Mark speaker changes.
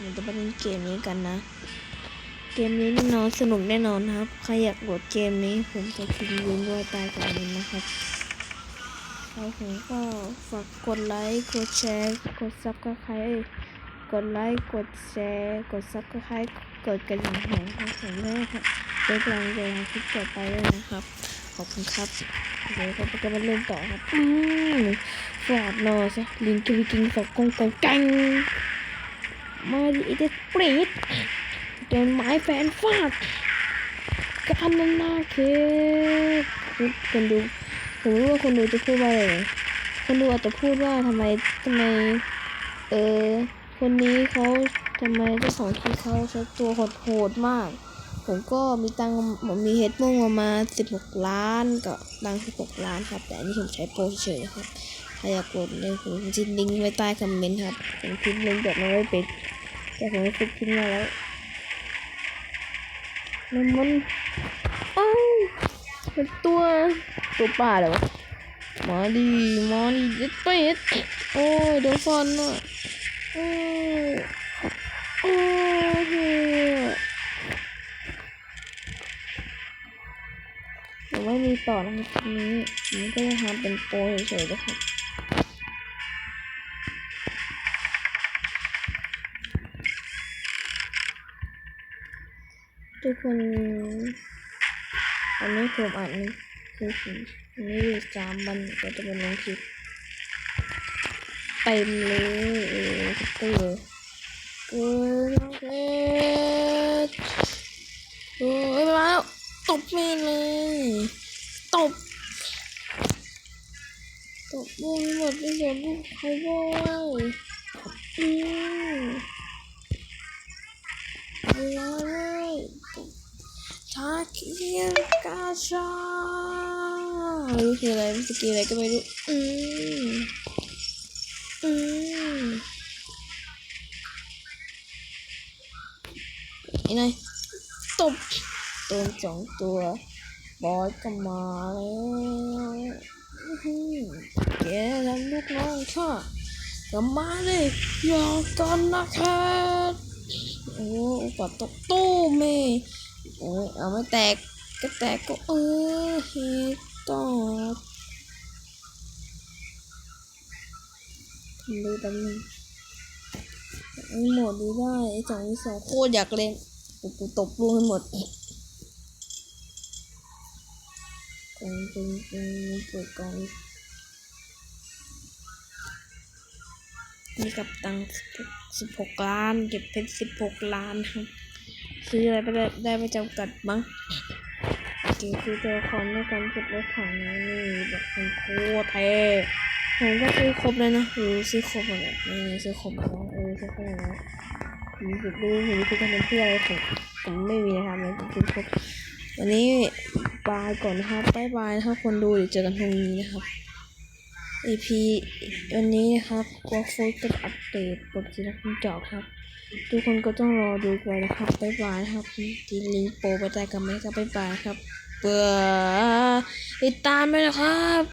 Speaker 1: เราจะมาเล่นเกมนี้กันนะ เกมนี้แน่นอนสนุกแน่นอนครับ ใครอยากโหลดเกมนี้ผมจะทิ้งลิงก์ไว้ใต้คอมเมนต์นะครับแล้วผมก็ฝากกดไลค์กดแชร์กดซับสไครกดไลค์กดแชร์กดซับสไครกดกระดิ่งแห่งให้ผมด้วยครับเป็นกำลังใจให้คลิปต่อไปด้วยนะครับ ขอบคุณครับเดี๋ยวเราจะมาเล่นต่อครับอืมฟอดนอซะลิงทวิกิงสองกงกงกัง มาดิเอเดสปริตโดนไม้แฟนฟาดการนันนาเคคนดูผมรู้ว่าคนดูจะพูดว่าอะไรคนดูอาจจะพูดว่าทำไมทำไม เออคนนี้เขาทำไมเจ้าของคลิปเขาใช้ตัวโหดๆมาก ผมก็มีตังผมมีเฮดมุ่งประมาณ16ล้านก็ตังค์16ล้านครับ แต่อันนี้ผมใช้โปรเฉยครับใครอยากกดเลยผมจะลิงก์ไว้ใต้คอมเมนต์ครับผมพิมพ์ลิงก์แบบมาไว้เป็นแต่ผมไม่ฟิกพิมพ์มาแล้วมันมันอ้าวเป็นตัวตัวป่าเลยวะมาดีมาดีเด็ดเป็ดโอ้ยโดนฟันอะโอ้ มีต่อนะครับทีนี้ผมก็จะทำเป็นโปรเฉยๆนะครับทุกคนอันนี้ผมอ่านคือผมอันนี้สามวันก็จะเป็นลงคลิปเต็มเลยเออต็มเลยเกินเกินโอ้ยมาแล้วตบม่เลย บวงหมดไปเสียลูกเขาบอยอืมเอาเลยตบชาเคียนกาชาไม่รู้คืออะไรมันสกีอะไรก็ไม่รู้ อืม อืมไอ้นายตบโดนสองตัว บอยก็มาแล้ว กน้องข้าก็มาเลยอยากันนะครับโอ้กว่าตกตู้เมโอ้ยเอาไม่แตกก็แตกก็เออเฮต่อทำดูแป๊บนึงอันนี้หมดดูได้ไอ้สองที่สองโคตรอยากเล่นกูกูตบลูกให้หมดกองกองกองเปิดกอง มีกับตังสิบหกล้าน เก็บเพชรสิบหกล้านครับซื้ออะไรไปได้ได้ไม่จำกัดมั้งโอเคคือตัวละครด้วยการเก็บรถถังนะนี่แบบมันโคตรเท่ผมก็ซื้อครบเลยนะหรือซื้อครบหมดเลยนี่ซื้อครบแล้วเออซื้อครบแล้วมรู้สึกรู้ผมรู้สึกว่าเป็นเพื่ออะไรผมผมไม่มีนะครับเลยซื้อครบวันนี้บายก่อนนะครับบายบายนะครับคนดูเดี๋ยวเจอกันพรุ่งนี้นะครับ EP วันนี้นะครับก็โฟล์จะอัปเดตบทที่นักจอกครับ ทุกคนก็ต้องรอดูไปนะครับบายบายครับที่ลิงโปรไปแต่กันไหมครับบายบายครับเบื่อติดตามไปนะครับ